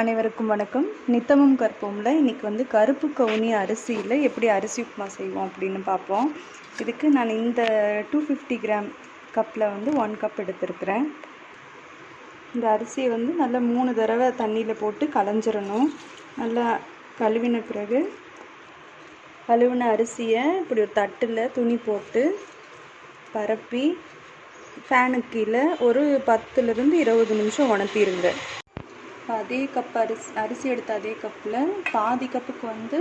அனைவருக்கும் வணக்கம். நித்தமும் கற்போம்ல இன்றைக்கி வந்து கருப்பு கவுனி அரிசியில் எப்படி அரிசி உப்புமா செய்வோம் அப்படின்னு பார்ப்போம். இதுக்கு நான் இந்த டூ ஃபிஃப்டி கிராம் கப்பில் வந்து ஒன் கப் எடுத்திருக்கிறேன். இந்த அரிசியை வந்து நல்லா மூணு தடவை தண்ணியில் போட்டு களைஞ்சிடணும் நல்லா கழுவின பிறகு கழுவின அரிசியை இப்படி ஒரு தட்டில் துணி போட்டு பரப்பி ஃபேனுக்கு கீழே ஒரு பத்துலேருந்து இருபது நிமிஷம் உணர்த்திடுங்க இப்போ அதே கப் அரிசி அரிசி எடுத்த அதே கப்பில் பாதி கப்புக்கு வந்து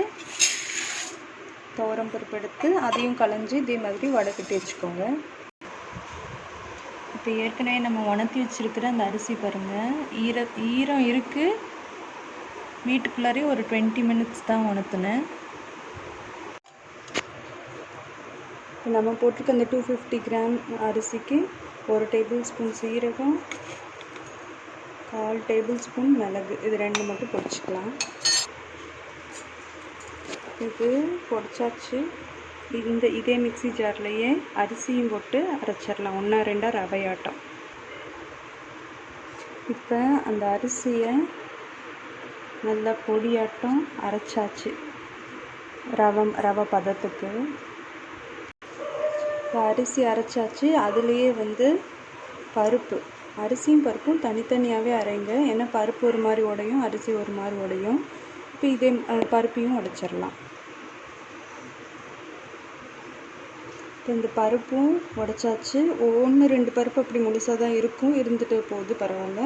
துவரம் பருப்பு எடுத்து அதையும் களைஞ்சி இதே மாதிரி வடக்கட்டி வச்சுக்கோங்க. இப்போ ஏற்கனவே நம்ம உணர்த்தி வச்சுருக்கிற அந்த அரிசி பாருங்கள் ஈர ஈரம் இருக்குது வீட்டுக்குள்ளாரே ஒரு டுவெண்ட்டி மினிட்ஸ் தான் உணர்த்தினேன். நம்ம போட்டிருக்க அந்த டூ ஃபிஃப்டி கிராம் அரிசிக்கு ஒரு டேபிள் ஸ்பூன் சீரகம் கால் டேபிள் ஸ்பூன் மிளகு. இது ரெண்டு மட்டும் பொடிச்சிக்கலாம் இது பொடிச்சாச்சு இந்த இதே மிக்சி ஜார்லேயே அரிசியும் போட்டு அரைச்சிடலாம். ஒன்றா ரெண்டாக ரவையாட்டம். இப்போ அந்த அரிசியை நல்லா பொடியாட்டம் அரைச்சாச்சு. ரவம் ரவை பதத்துக்கு. அரிசி அரைச்சாச்சு. அதுலேயே வந்து பருப்பு. அரிசியும் பருப்பும் தனித்தனியாகவே அரைங்க. ஏன்னா பருப்பு ஒரு மாதிரி உடையும் அரிசி ஒரு மாதிரி உடையும். இப்போ இதே பருப்பையும் உடைச்சிடலாம். இப்போ இந்த பருப்பும் உடைச்சாச்சு. ஒன்று ரெண்டு பருப்பு அப்படி முழுசாக தான் இருக்கும். இருந்துட்டு போகுது பரவாயில்ல.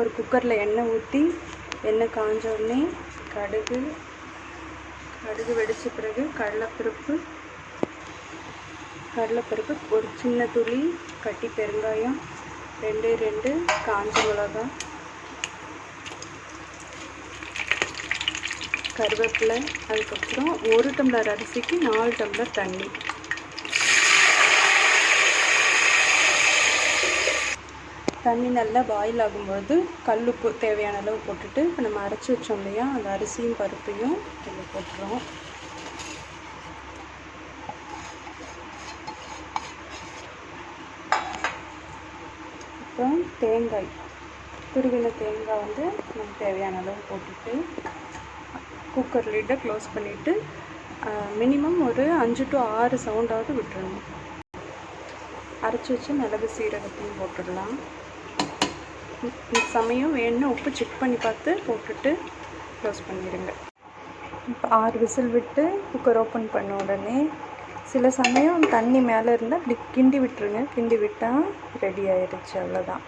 ஒரு குக்கரில் எண்ணெய் ஊற்றி எண்ணெய் காஞ்ச உடனே கடுகு கடுகு வெடித்த பிறகு கடலைப்பருப்பு கடலைப்பருப்பு ஒரு சின்ன துளி கட்டி பெருங்காயம் ரெண்டு ரெண்டு காஞ்ச மிளகா. கருவேப்பிலை அதுக்கப்புறம் ஒரு டம்ளர் அரிசிக்கு நாலு டம்ளர் தண்ணி. தண்ணி நல்லா பாயில் ஆகும்பொழுது கல்லுப்பு தேவையான அளவு போட்டுட்டு இப்போ நம்ம அரைச்சி வச்சோம் இல்லையா அந்த அரிசியும் பருப்பையும் இதில் போட்டுருவோம். அப்புறம் தேங்காய் துருவின தேங்காய் வந்து நமக்கு தேவையான அளவு போட்டுட்டு குக்கர் லிட்டை க்ளோஸ் பண்ணிவிட்டு மினிமம் ஒரு அஞ்சு டு ஆறு சவுண்டாவது விட்டுருணும் அரைச்சி வச்சு மிளகு சீரகத்தையும் போட்டுடலாம். சமயம் வேணும்னு உப்பு செக் பண்ணி பார்த்து போட்டுட்டு க்ளோஸ் பண்ணிடுங்க. இப்போ ஆறு விசில் விட்டு குக்கர் ஓப்பன் பண்ண உடனே சில சமயம் தண்ணி மேலே இருந்தால் அப்படி கிண்டி விட்டுருங்க. கிண்டி விட்டால் ரெடி ஆயிடுச்சு அவ்வளோதான்